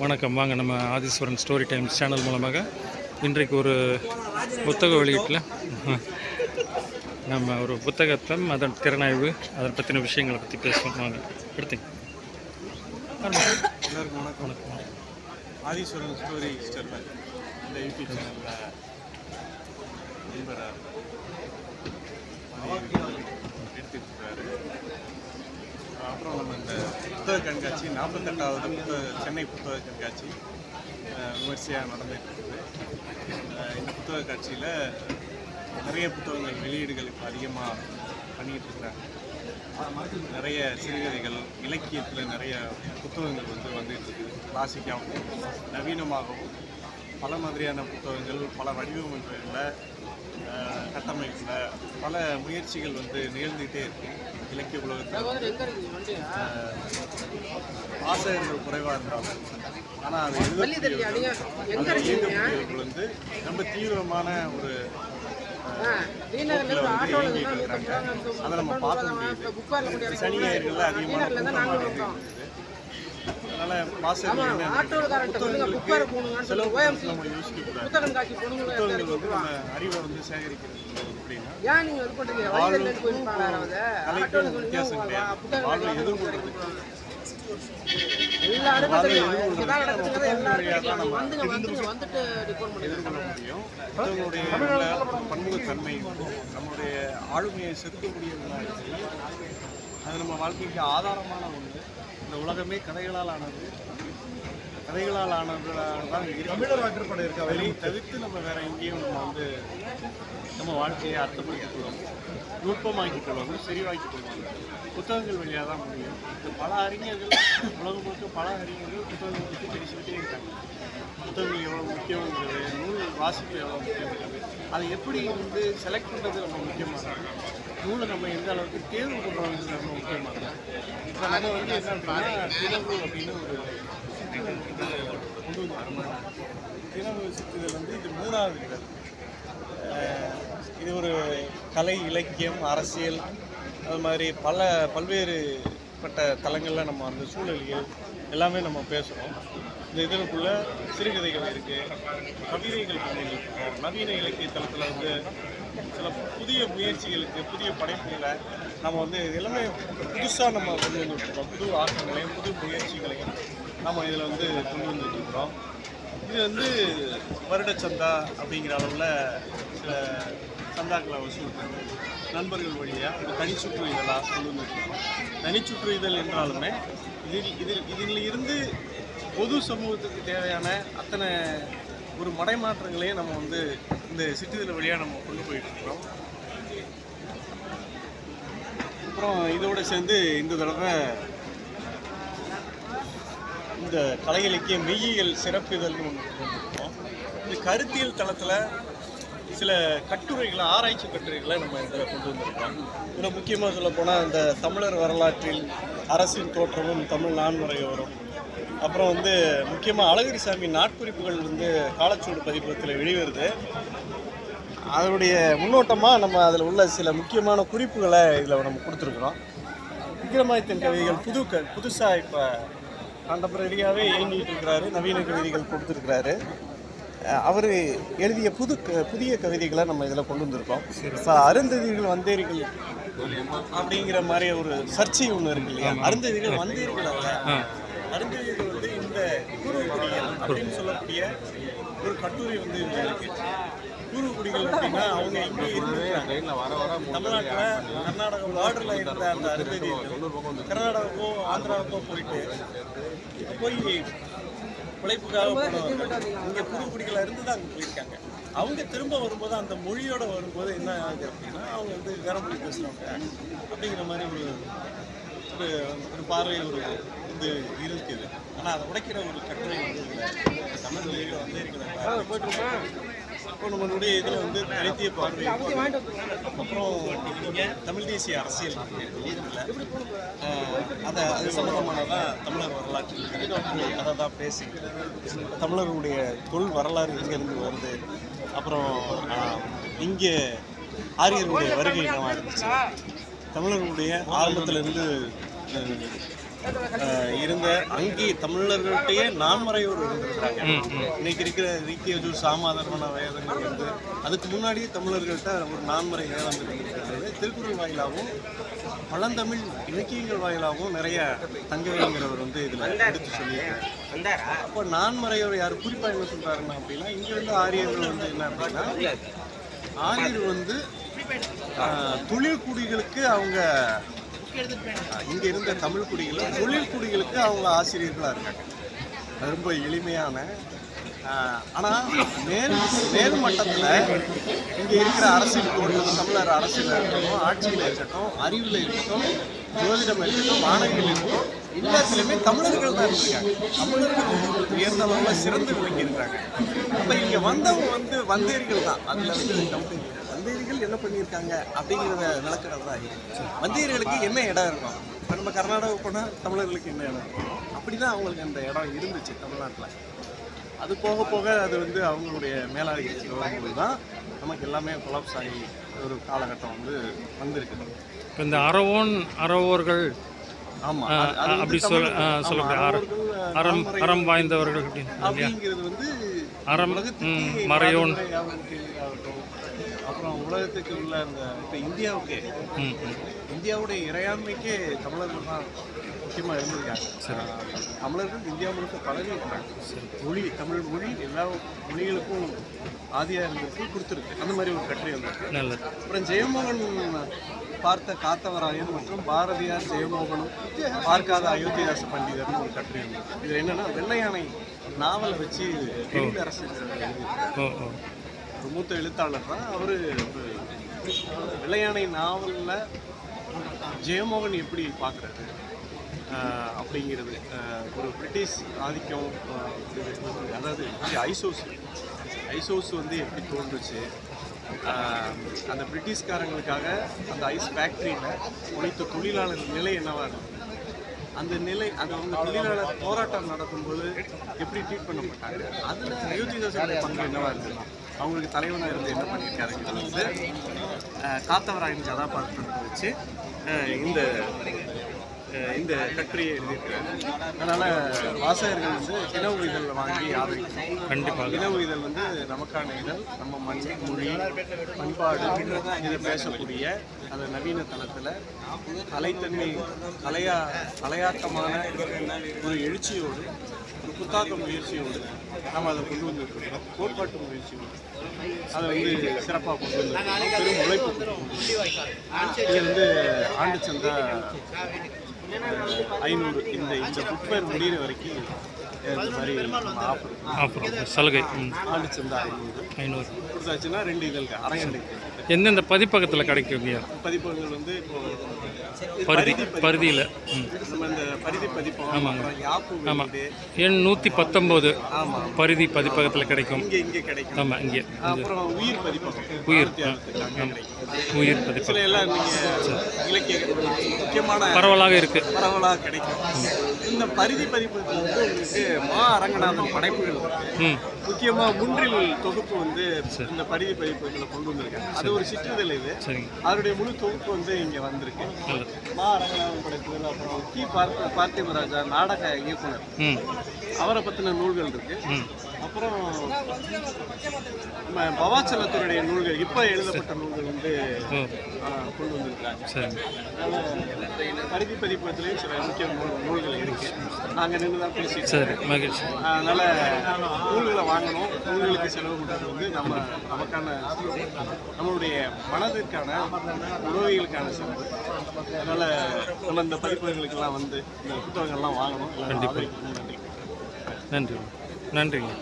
வணக்கம். வாங்க நம்ம ஆதீஸ்வரன் ஸ்டோரி டைம்ஸ் சேனல் மூலமாக இன்றைக்கு ஒரு புத்தக வெளியீட்டில் நம்ம ஒரு புத்தகத்தை அதன் திறனாய்வு அதை பற்றின விஷயங்களை பற்றி பேசுவோம். வாங்க எடுத்துங்க. எல்லாருக்கும் வணக்கம். வணக்கம் ஆதீஸ்வரன் ஸ்டோரி இந்த யூடியூப் சேனலில் நண்பர். அப்புறம் நம்ம இந்த புத்தக கண்காட்சி நாற்பத்தெட்டாவது புத்தக சென்னை புத்தக கண்காட்சி விமர்சையாக நடந்துகிட்டு இருக்குது. இந்த புத்தக காட்சியில் நிறைய புத்தகங்கள் வெளியீடுகள் இப்போ அதிகமாக பண்ணிகிட்டு இருக்கிறாங்க நிறைய சிறுகதைகள் இலக்கியத்தில் நிறைய புத்தகங்கள் வந்து வந்துட்டு இருக்குது. கிளாசிக்காகவும் நவீனமாகவும் பல மாதிரியான புத்தகங்கள் பல வடிவமைப்புகளில் கட்டமைப்பில் பல முயற்சிகள் வந்து நிகழ்ந்துகிட்டே இருக்கு. இலக்கிய உலகத்தில். வாசகர்கள் குறைவாக இருந்தாலும் ஆனால் அதை எழுதக்கூடியவர்கள் வந்து ரொம்ப தீவிரமான ஒரு அதை நம்ம பார்க்க முடியுது. சனி ஞாயிறுகளில் அதிகமான அதனால யோசிக்கக்கூடாது புத்தகங்கள் வந்து நம்ம அறிவை வந்து சேகரிக்கிறது அப்படின்னா ஏன் நீங்க இது பண்றீங்க? வாழ்வு வழியில் போயிருப்பாங்க கலைக்கும் வித்தியாசம் கிடையாது. வாழ்வை எதிர்கொள்றது எல்லா இடமும் தெரியும் வாழ்வை இங்கதான் நடக்குதுங்கிறது எல்லாருக்கும் தான் தெரியும். நம்ம வந்துங்க வந்துங்க வந்துட்டு ரிப்போர்ட் பண்ணுங்க எதிர்கொள்ள முடியும். புத்தகங்களுடைய உள்ள பன்முகத்தன்மை நம்மளுடைய ஆளுமையை இருக்கு அது நம்ம வாழ்க்கைக்கு ஆதாரமான ஒன்று இந்த உலகமே கதைகளால் ஆனது கதைகளால் ஆனதுனால தான் தமிழர் ஆற்றுப்படை இருக்க வெளியை தவிர்த்து நம்ம வேற எங்கேயும் நம்ம வந்து நம்ம வாழ்க்கையை அர்த்தப்படுத்திக் கொள்ளணும் நுட்பமாக்கிக் கொள்ளணும் செறிவாக்கிக் கொள்ளணும் புத்தகங்கள் வழியாக தான் முடியும். பல அறிஞர்கள் உலகம் முழுக்க பல அறிஞர்கள் புத்தகங்கள் பற்றி பேசிக்கிட்டே இருக்காங்க. புத்தகங்கள் எவ்வளோ முக்கியங்கிறது நூல் வாசிப்பு எவ்வளோ முக்கியம் அதை எப்படி வந்து செலக்ட் பண்ணுறது ரொம்ப முக்கியமாக நூலை நம்ம எந்த அளவுக்கு தேர்வு பண்ணுறோங்கிறது ரொம்ப முக்கியமாக இப்போ நம்ம வந்து என்ன தினவு அப்படின்னு ஒரு சிற்றிதழ் கொண்டு வந்து தினவு சிற்றிதழ் வந்து இது மூணாவது இதழ் இது ஒரு கலை இலக்கியம் அரசியல் அது மாதிரி பல பல்வேறு பட்ட தளங்களில் நம்ம அந்த சூழலியல் எல்லாமே நம்ம பேசுகிறோம் இந்த இதழுக்குள்ள சிறுகதைகள் இருக்குது கவிதைகள் பண்ணியிருக்கோம் நவீன இலக்கிய தளத்தில் வந்து சில புதிய முயற்சிகளுக்கு புதிய படைப்புகளை நம்ம வந்து எல்லாமே புதுசாக நம்ம கொண்டு வந்துட்டுருக்கோம். புது ஆக்கங்களையும் புது முயற்சிகளையும் நம்ம இதில் வந்து கொண்டு வந்துட்டு இருக்கிறோம் இது வந்து வருட சந்தா அப்படிங்கிற அளவில் சில சந்தாக்களை வசூல் நண்பர்கள் வழியாக ஒரு தனிச்சுற்று இதழாக கொண்டு வந்துருக்கோம் தனிச்சுற்று இதழ் என்றாலுமே இதில் இதில் இதில் இருந்து பொது சமூகத்துக்கு தேவையான அத்தனை ஒரு மடைமாற்றங்களையும் நம்ம வந்து இந்த சிற்றிதழ் வழியாக நம்ம கொண்டு போயிட்டுருக்கிறோம். அப்புறம் இதோடு சேர்ந்து இந்த தடவை இந்த கலை இலக்கிய மெய்யியல் சிறப்பிதழ்னு ஒன்று கொண்டிருக்கோம் இந்த கருத்தியல் தளத்தில் சில கட்டுரைகளை ஆராய்ச்சி கட்டுரைகளை நம்ம இதில் கொண்டு வந்திருக்கோம். இதில் முக்கியமாக சொல்லப்போனால் இந்த தமிழர் வரலாற்றில் அரசின் தோற்றமும் தமிழ் நான்முறையோரும். அப்புறம் வந்து முக்கியமாக அழகிரிசாமி நாட்குறிப்புகள் வந்து காலச்சூடு பதிப்பகத்தில் வெளிவருது. அதனுடைய முன்னோட்டமாக நம்ம அதில் உள்ள சில முக்கியமான குறிப்புகளை இதில் நம்ம கொடுத்துருக்குறோம். விக்ரமாதித்தன் கவிதைகள் புது க புதுசாக இப்போ கண்டம்பரரியாகவே இயங்கிட்டு இருக்கிறாரு. நவீன கவிதைகள் கொடுத்துருக்கிறாரு. அவர் எழுதிய புது புதிய கவிதைகளை நம்ம இதில் கொண்டு வந்திருக்கோம். இப்போ அருந்ததிகள் வந்தேரிகள் அப்படிங்கிற மாதிரி ஒரு சர்ச்சை ஒன்று இருக்கு இல்லையா? அருந்ததிகள் வந்தேரிகள் அருந்ததிகள் வந்து இந்த குருகுடிகள் அப்படின்னு சொல்லக்கூடிய ஒரு கட்டுரை வந்து இதுல இருக்கு. குருகுடிகள் அப்படின்னா அவங்க இங்கே இருந்திருக்காங்க தமிழ்நாட்டில் கர்நாடகா பார்டரில் இருந்த அந்த அருந்ததிகள். கர்நாடகாவுக்கோ ஆந்திராவுக்கோ போயிட்டு போய் பிழைப்புக்காக போனவங்க இங்கே புதுக்குடிகளை இருந்து தான் அங்கே போயிருக்காங்க. அவங்க திரும்ப வரும்போது அந்த மொழியோட வரும்போது என்ன ஆகுது அப்படின்னா அவங்க வந்து வேற மொழி பேசுகிறவங்க அப்படிங்கிற மாதிரி ஒரு ஒரு ஒரு பார்வை ஒரு இது. இருக்குது ஆனால் அதை உடைக்கிற ஒரு கட்டுரை வந்து தமிழ் மொழியில் வந்து இருக்கிற இப்போ நம்மளுடைய இதில் வந்து தனித்திய பார்வை அப்புறம் தமிழ் தேசிய அரசியல் அதை அது சம்மந்தமானதான் தமிழர் வரலாற்று அதை தான் பேசி தமிழர்களுடைய தொல் வரலாறு எங்கேருந்து வருது? அப்புறம் இங்கே ஆரியர்களுடைய வருகை இருந்துச்சு? தமிழர்களுடைய ஆரம்பத்திலிருந்து இருந்து அங்கே தமிழர்கள்ட்டயே நான்மறையோர் இருந்திருக்கிறாங்க. இன்னைக்கு இருக்கிற ரீக்கியஜு சாமாதர்மன வேதங்கள் வந்து அதுக்கு முன்னாடியே தமிழர்கள்ட்ட ஒரு நான்மறை வேதம் இருக்கிறது திருக்குறள் வாயிலாகவும் பழந்தமிழ் இலக்கியங்கள் வாயிலாகவும் நிறைய தங்கவேலுங்கிறவர் வந்து இதில் எடுத்து சொல்லியிருக்காரு. அப்போ நான்மறையோர் யார்? குறிப்பாக என்ன சொல்கிறாருன்னா அப்படின்னா இங்கிருந்து ஆரியர்கள் வந்து என்ன அப்படின்னா ஆரியர் வந்து தொழில் குடிகளுக்கு அவங்க இங்க இருந்த தமிழ் குடிகள் தொழில் குடிகளுக்கு அவங்க ஆசிரியர்களாக இருக்காங்க. ரொம்ப எளிமையான ஆனால் ஆனா மேல் மேல் மட்டத்தில் இங்கே இருக்கிற அரசியல் தோற்றம் தமிழர் அரசியல் இருக்கட்டும் ஆட்சியில் இருக்கட்டும் அறிவில் இருக்கட்டும் ஜோதிடம் இருக்கட்டும் வானங்கள் இருக்கட்டும் எல்லாத்துலேயுமே தமிழர்கள் தான் இருக்காங்க. தமிழர்கள் உயர்ந்தவங்க சிறந்து விளங்கியிருக்காங்க அப்போ இங்கே வந்தவங்க வந்து வந்தேரிகள் தான். அதில் வந்து கம்பெனி வந்தேரிகள் என்ன பண்ணியிருக்காங்க அப்படிங்கிறத விளக்குறது தான் இது. வந்தேரிகளுக்கு என்ன இடம் இருக்கும்? இப்போ நம்ம கர்நாடகா போனால் தமிழர்களுக்கு என்ன இடம் இருக்கும்? அப்படி தான் அவங்களுக்கு அந்த இடம் இருந்துச்சு தமிழ்நாட்டில். அது போக போக அது வந்து அவங்களுடைய மேலாதிக்கத்தில் வரும்போது தான். நமக்கு எல்லாமே கொலாப்ஸ் ஆகி ஒரு காலகட்டம் வந்து வந்திருக்குது இப்போ இந்த அறவோன் அறவோர்கள் ஆமாம் அப்படி சொல் தமிழ்- ஆ, ஆமா, சொல்லக்கூடிய அறம் அறம் வாய்ந்தவர்கள் அப்படிங்கிறது வந்து அறம், மறையோன். அப்புறம் உலகத்துக்கு உள்ள அந்த இப்போ இந்தியாவுக்கே இந்தியாவுடைய இறையாண்மைக்கே தமிழர்கள் தான் முக்கியமாக இருந்திருக்காங்க தமிழர்கள் இந்தியா முழுக்க பழகி இருக்காங்க மொழி தமிழ் மொழி எல்லா மொழிகளுக்கும் ஆதியாக இருந்திருக்கு கொடுத்துருக்கு. அந்த மாதிரி ஒரு கட்டுரை வந்திருக்கு. அப்புறம் ஜெயமோகன் பார்த்த காத்தவராயன் மற்றும் பாரதியார் ஜெயமோகனும் பார்க்காத அயோத்திதாச பண்டிதர்னு ஒரு கட்டுரை இது என்னன்னா வெள்ளை யானை நாவலை வச்சு அரசு ஒரு மூத்த எழுத்தாளர் தான். அவர் வெள்ளையானை நாவலில் ஜெயமோகன் எப்படி பார்க்குறாரு? அப்படிங்கிறது ஒரு பிரிட்டிஷ் ஆதிக்கம் அதாவது ஐசோஸ் ஐசோஸ் வந்து எப்படி தோன்றுச்சு? அந்த பிரிட்டிஷ்காரங்களுக்காக அந்த ஐஸ் ஃபேக்ட்ரியில் உழைத்த தொழிலாளர் நிலை என்னவாக இருந்தது? அந்த நிலை அந்த அவங்க தொழிலாளர் போராட்டம் நடக்கும்போது எப்படி ட்ரீட் பண்ண மாட்டாங்க அதில் அயோத்திதாசனுடைய பங்கு என்னவாக இருந்தது? அவங்களுக்கு தலைவனாக இருந்து என்ன பண்ணியிருக்காருங்கிறது வந்து காத்தவராயன் கதாபாத்திரத்தை வச்சு இந்த இந்த கட்டுரையை எழுதியிருக்கிறாரு. அதனால் வாசகர்கள் வந்து கிணவு இதழ் வாங்கி ஆதரிக்கணும் கண்டிப்பாக. இனவு இதழ் வந்து நமக்கான இதழ் நம்ம மண் மொழி பண்பாடு இதை பேசக்கூடிய அந்த நவீன தளத்தில் கலைத்தன்மை கலையா கலையாட்டமான ஒரு எழுச்சியோடு ஒரு புத்தாக்க முயற்சியோடு நம்ம அதை கொண்டு வந்துருக்கோம் கோட்பாட்டு முயற்சியோடு. அதை வந்து சிறப்பாக கொண்டு வந்திருக்கோம் பெரும் உழைப்பு. இது வந்து ஆண்டு சந்தா ஐநூறு இந்த இந்த ஃபேர் முடிகிற வரைக்கும் இந்த மாதிரி நம்ம ஆஃபர் அப்புறம் சலுகை. சந்தா ஐநூறு. ஐநூறு. கொடுத்தாச்சுன்னா ரெண்டு இதழ்கள் அரையாண்டு எந்தெந்த பதிப்பகத்தில் கிடைக்குங்க? பதிப்பகங்கள் வந்து பருதி பருதியில். ம். நம்ம இந்த பரிதி பதிப்பகம் ஆமாங்க. வெளியீடு எண் நூற்றி பத்தொம்போது ஆமாம் பருதி பதிப்பகத்தில் கிடைக்கும். இங்கே இங்கே கிடைக்கும். ஆமாம் இங்கே உயிர் உயிர், உயிர் பதிப்பகம். பரவலாக இருக்குது பரவலாக கிடைக்கும். இந்த பரிதி பதிப்பகத்தில் வந்து உங்களுக்கு மா அரங்கநாதன் படைப்புகள் முக்கியமாக முன்றில் தொகுப்பு வந்து இந்த பரிதி பதிப்பகத்தில் கொண்டு வந்திருக்காங்க. அது ஒரு சிற்றிதழ் இது. அதனுடைய முழு தொகுப்பு வந்து இங்கே வந்திருக்கு. மா அரங்கநாதன் படைப்புகள் அப்புறம் கி பார்த்த பார்த்திபராஜா நாடக இயக்குனர். அவரை பற்றின நூல்கள் இருக்கு. அப்புறம் நம்ம பவாச்சலத்துடைய நூல்கள் இப்போ எழுதப்பட்ட நூல்கள் வந்து கொண்டு அதனால பரிதி பதிப்பகத்திலையும் சில முக்கிய நூல் நூல்கள் இருக்கு. நாங்கள் நின்று தான் பேசிட்டு சரி மகிழ்ச்சி. அதனால நூல்களை வாங்கணும் நூல்களுக்கு செலவு பண்ணுறது வந்து நம்ம நமக்கான நம்மளுடைய மனதிற்கான உணவிகளுக்கான செலவு. அதனால நம்ம இந்த பதிப்பகங்களுக்கெல்லாம் வந்து இந்த புத்தகங்கள்லாம் வாங்கணும். எல்லாரும் கண்டிப்பா. ஆதரிக்கணும். நன்றி. நன்றி. நன்றிங்க.